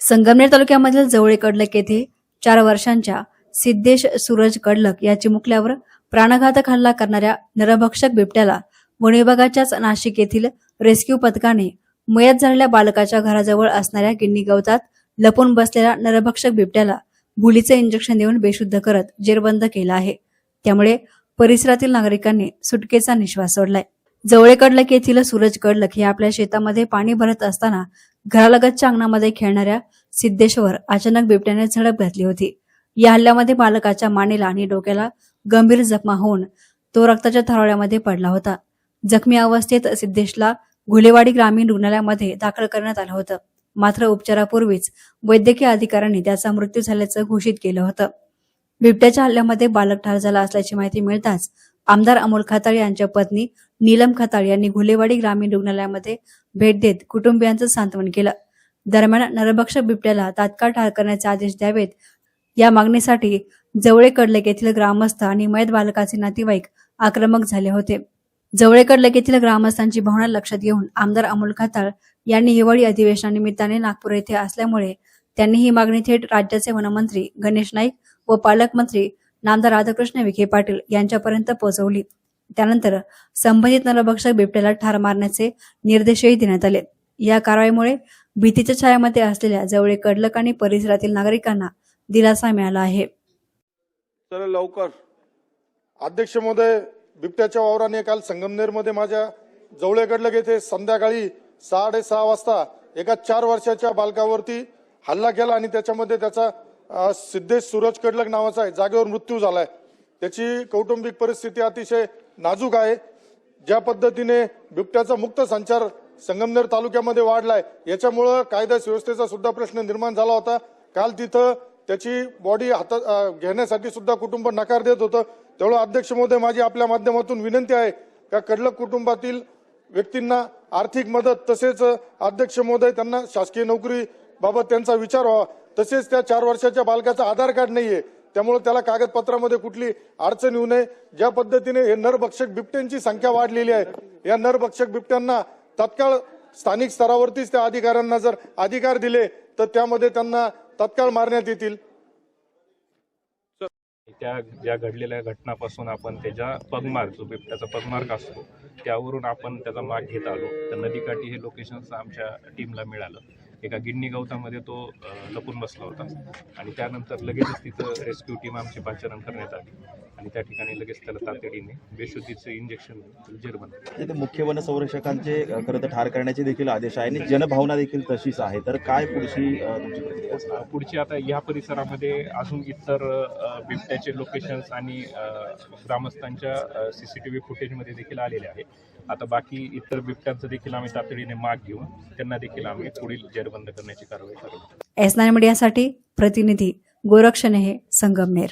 संगमनेर तालुक्यामधील जवळे कडलक येथे चार वर्षांच्या सिद्धेश सूरज कडलक या चिमुकल्यावर प्राणघातक हल्ला करणाऱ्या नरभक्षक बिबट्याला वन विभागाच्याच नाशिक येथील रेस्क्यू पथकाने मयत झालेल्या बालकाच्या घराजवळ असणाऱ्या गिन्नी गवतात लपून बसलेल्या नरभक्षक बिबट्याला गुलीचं इंजेक्शन देऊन बेशुद्ध करत जेरबंद केला आहे. त्यामुळे परिसरातील नागरिकांनी सुटकेचा निश्वास सोडलाय. जवळेकडलं कडलक येथील सूरज कडलक हे आपल्या शेतामध्ये पाणी भरत असताना घरालगतच्या अंगणामध्ये खेळणाऱ्या सिद्धेश्वर अचानक बिबट्याने झडप घातली होती. या हल्ल्यामध्ये बालकाच्या मानेला आणि डोक्याला गंभीर जखमा होऊन तो रक्ताच्या थारोळ्यामध्ये पडला होता. जखमी अवस्थेत सिद्धेशला घुलेवाडी ग्रामीण रुग्णालयामध्ये दाखल करण्यात आलं होतं. मात्र उपचारापूर्वीच वैद्यकीय अधिकाऱ्यांनी त्याचा मृत्यू झाल्याचं घोषित केलं होतं. बिबट्याच्या हल्ल्यामध्ये बालक ठार झाला असल्याची माहिती मिळताच आमदार अमोल खताळ यांच्या पत्नी नीलम खताळ यांनी घुलेवाडी ग्रामीण रुग्णालयामध्ये भेट देत कुटुंबियांचं सांत्वन केलं. दरम्यान नरभक्षक बिबट्याला तात्काळ ठार करण्याचे आदेश द्यावेत. या मागणीसाठी जवळे येथील ग्रामस्थ आणि मयत बालकाचे नातेवाईक आक्रमक झाले होते. जवळे येथील ग्रामस्थांची भावना लक्षात घेऊन आमदार अमोल खताळ यांनी हिवाळी अधिवेशनानिमित्ताने नागपूर येथे असल्यामुळे त्यांनी ही मागणी थेट राज्याचे वनमंत्री गणेश नाईक व पालकमंत्री नामदार राधाकृष्ण विखे पाटील यांच्यापर्यंत पोहोचवली. त्यानंतर संबंधित नरभक्षक बिबट्याला ठार मारण्याचे निर्देशही देण्यात आले. या कारवाईमुळे भीतीच्या छायामध्ये असलेल्या जवळे कडलक आणि परिसरातील नागरिकांना दिलासा मिळाला आहे. तर लवकर. अध्यक्ष महोदय बिबट्याच्या वावराने काल संगमनेरमध्ये माझ्या जवळेकडलं येथे संध्याकाळी साडेसहा वाजता एका चार वर्षाच्या बालकावरती हल्ला केला आणि त्याच्यामध्ये त्याचा सिद्धेश सूरज कडलक नावाचा आहे. जागेवर मृत्यू झालाय. त्याची कौटुंबिक परिस्थिती अतिशय नाजूक आहे. ज्या पद्धतीने बिबट्याचा मुक्त संचार संगमनेर तालुक्यामध्ये वाढलाय याच्यामुळं कायदा सुव्यवस्थेचा सुद्धा प्रश्न निर्माण झाला होता. काल तिथं त्याची बॉडी हातात घेण्यासाठी सुद्धा कुटुंब नकार देत होतं. त्यामुळे अध्यक्ष महोदय माझी आपल्या माध्यमातून विनंती आहे का कडलक कुटुंबातील व्यक्तींना आर्थिक मदत तसेच अध्यक्ष महोदय त्यांना शासकीय नोकरी बाबत त्यांचा विचार व्हावा. तसेच त्या चार वर्षाच्या बालकाचं आधार कार्ड नाहीये. त्यामुळे त्याला कागदपत्रामध्ये कुठली अडचण येऊ नये. ज्या पद्धतीने हे नरभक्षक बिबट्यांची संख्या वाढलेली आहे या नरभक्षक बिबट्यांना तत्काळ स्थानिक स्तरावरतीच त्या अधिकाऱ्यांना जर अधिकार दिले तर त्यामध्ये त्यांना तत्काळ मारण्यात येतील. त्या ज्या घडलेल्या घटनापासून आपण त्याच्या पगमार्ग जो बिबट्याचा पगमार्ग असतो त्यावरून आपण त्याचा माग घेत आलो. तर नदीकाठी हे लोकेशन आमच्या टीमला मिळालं. एका गिन्नी गवतामध्ये तो लपून बसला होता. आणि त्यानंतर लगेचच तिथं रेस्क्यू टीम आमची पाचारण करण्यात आली. आणि त्या ठिकाणी लगेच त्याला तातडीने बेशुद्धीचं इंजेक्शन जेरबंद तिथे मुख्य वन संरक्षकांचे अ, खरं तर ठार करण्याचे देखील आदेश आहे आणि जनभावना देखील तशीच आहे. तर काय पुढची पुढची आता या परिसरामध्ये अजून इतर बिबट्याचे लोकेशन्स आणि ग्रामस्थांच्या सी सी टी व्ही फुटेजमध्ये देखील आलेले आहे आता बाकी इतर बिबट्यांचं देखील आम्ही तातडीने माग घेऊन त्यांना देखील आम्ही पुढील जेरबंद करण्याची कारवाई करू एस नाईन मीडियासाठी प्रतिनिधी गोरक्षणे हे संगमनेर.